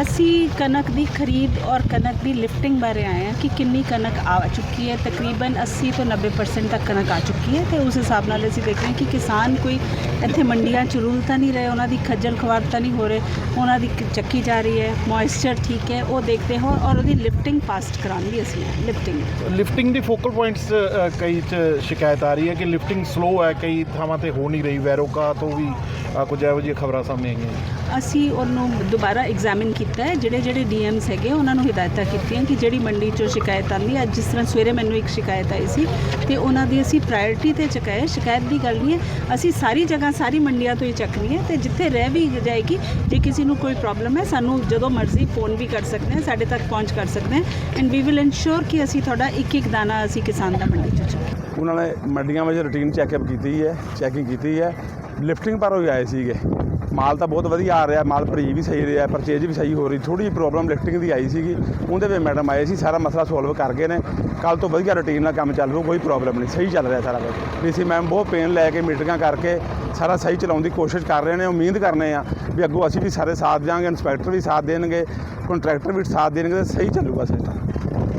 ਅਸੀਂ ਕਣਕ ਦੀ ਖਰੀਦ ਔਰ ਕਣਕ ਦੀ ਲਿਫਟਿੰਗ ਬਾਰੇ ਆਏ ਹਾਂ ਕਿ ਕਿੰਨੀ ਕਣਕ ਆ ਚੁੱਕੀ ਹੈ। ਤਕਰੀਬਨ 80 ਤੋਂ 90% ਤੱਕ ਕਣਕ ਆ ਚੁੱਕੀ ਹੈ ਤੇ ਉਸ ਹਿਸਾਬ ਨਾਲ ਅਸੀਂ ਦੇਖ ਰਹੇ ਹਾਂ ਕਿ ਕਿਸਾਨ ਕੋਈ ਇੱਥੇ ਮੰਡੀਆਂ ਚ ਰੁਲ ਤਾਂ ਨਹੀਂ ਰਹੇ, ਉਹਨਾਂ ਦੀ ਖੱਜਲ ਖਵਾਰ ਤਾਂ ਨਹੀਂ ਹੋ ਰਹੇ, ਉਹਨਾਂ ਦੀ ਚੱਕੀ ਜਾ ਰਹੀ ਹੈ ਮੋਇਸਚਰ ਠੀਕ ਹੈ, ਉਹ ਦੇਖਦੇ ਹੋ ਔਰ ਉਹਦੀ ਲਿਫਟਿੰਗ ਫਾਸਟ ਕਰਾਉਣੀ ਅਸੀਂ ਲਿਫਟਿੰਗ ਲਿਫਟਿੰਗ ਦੀ ਫੋਕਲ ਪੁਆਇੰਟਸ ਕਈ ਚ ਸ਼ਿਕਾਇਤ ਆ ਰਹੀ ਹੈ ਕਿ ਲਿਫਟਿੰਗ ਸਲੋ ਹੈ, ਕਈ ਥਾਵਾਂ ਤੇ ਹੋ ਨਹੀਂ ਰਹੀ, ਵੈਰੋਕਾ ਤੋਂ ਵੀ ਅ, ਕੁਝ ਇਹੋ ਜਿਹੀਆਂ ਖਬਰਾਂ ਸਾਹਮਣੇ ਆਈਆਂ ਜੀ। ਅਸੀਂ ਉਹਨੂੰ ਦੁਬਾਰਾ ਐਗਜ਼ਾਮਿਨ ਕੀਤਾ ਹੈ। ਜਿਹੜੇ ਜਿਹੜੇ ਡੀਐਮਸ ਹੈਗੇ ਉਹਨਾਂ ਨੂੰ ਹਦਾਇਤਾਂ ਕੀਤੀਆਂ ਕਿ ਜਿਹੜੀ ਮੰਡੀ ਚੋਂ ਸ਼ਿਕਾਇਤ ਆਉਂਦੀ ਹੈ ਅੱਜ ਜਿਸ ਤਰ੍ਹਾਂ ਸਵੇਰੇ ਮੈਨੂੰ ਇੱਕ ਸ਼ਿਕਾਇਤ ਆਈ ਸੀ ਤੇ ਉਹਨਾਂ ਦੀ ਅਸੀਂ ਪ੍ਰਾਇੋਰਟੀ ਤੇ ਚੁਕਾਏ ਸ਼ਿਕਾਇਤ ਦੀ ਗੱਲ ਨਹੀਂ ਹੈ। ਅਸੀਂ ਸਾਰੀ ਜਗ੍ਹਾ ਸਾਰੀ ਮੰਡੀਆਂ ਤੋਂ ਹੀ ਚੱਕਣੀ ਹੈ ਤੇ ਜਿੱਥੇ ਰਹਿ ਵੀ ਜਾਏਗੀ ਜੇ ਕਿਸੇ ਨੂੰ ਕੋਈ ਪ੍ਰੋਬਲਮ ਹੈ ਸਾਨੂੰ ਜਦੋਂ ਮਰਜ਼ੀ ਫੋਨ ਵੀ ਕਰ ਸਕਦੇ ਹਾਂ ਸਾਡੇ ਤੱਕ ਪਹੁੰਚ ਕਰ ਸਕਦੇ ਹਾਂ। ਐਂਡ ਵੀ ਵਿਲ ਇਨਸ਼ੋਰ ਕਿ ਅਸੀਂ ਤੁਹਾਡਾ ਇੱਕ ਇੱਕ ਦਾਣਾ ਅਸੀਂ ਕਿਸਾਨ ਦਾ ਮੰਡੀ 'ਚੋਂ ਚੁਕਾਈਏ ਉਹਨਾਂ ਨੇ ਮੰਡੀਆਂ ਵਿੱਚ ਰੂਟੀਨ ਚੈੱਕਅਪ ਕੀਤੀ ਹੈ ਚੈਕਿੰਗ ਕੀਤੀ ਹੈ। ਲਿਫਟਿੰਗ ਪਰ ਹੋਈ ਆਏ ਸੀਗੇ। ਮਾਲ ਤਾਂ ਬਹੁਤ ਵਧੀਆ ਆ ਰਿਹਾ, ਮਾਲ ਭਰੀ ਵੀ ਸਹੀ ਰਿਹਾ ਪਰਚੇਜ ਵੀ ਸਹੀ ਹੋ ਰਹੀ ਥੋੜੀ ਜਿਹੀ ਪ੍ਰੋਬਲਮ ਲਿਫਟਿੰਗ ਦੀ ਆਈ ਸੀਗੀ। ਉਹਦੇ ਵਿੱਚ ਮੈਡਮ ਆਏ ਸੀ, ਸਾਰਾ ਮਸਲਾ ਸੋਲਵ ਕਰ ਗਏ ਨੇ। ਕੱਲ ਤੋਂ ਵਧੀਆ ਰੂਟੀਨ ਨਾਲ ਕੰਮ ਚੱਲ ਰਿਹਾ, ਕੋਈ ਪ੍ਰੋਬਲਮ ਨਹੀਂ, ਸਹੀ ਚੱਲ ਰਿਹਾ ਸਾਰਾ ਕੁਝ ਡੀਸੀ ਮੈਮ ਬਹੁਤ ਪੇਨ ਲੈ ਕੇ ਮੀਟਿੰਗਾਂ ਕਰਕੇ ਸਾਰਾ ਸਹੀ ਚਲਾਉਣ ਦੀ ਕੋਸ਼ਿਸ਼ ਕਰ ਰਹੇ ਨੇ, ਉਮੀਦ ਕਰਨੇ ਆ ਵੀ ਅੱਗੋਂ ਅਸੀਂ ਵੀ ਸਾਰੇ ਸਾਥ ਦਿਆਂਗੇ ਇੰਸਪੈਕਟਰ ਵੀ ਸਾਥ ਦੇਣਗੇ ਕੰਟਰੈਕਟਰ ਵੀ ਸਾਥ ਦੇਣਗੇ, ਤੇ ਸਹੀ ਚੱਲੂਗਾ ਸਿਸਟਮ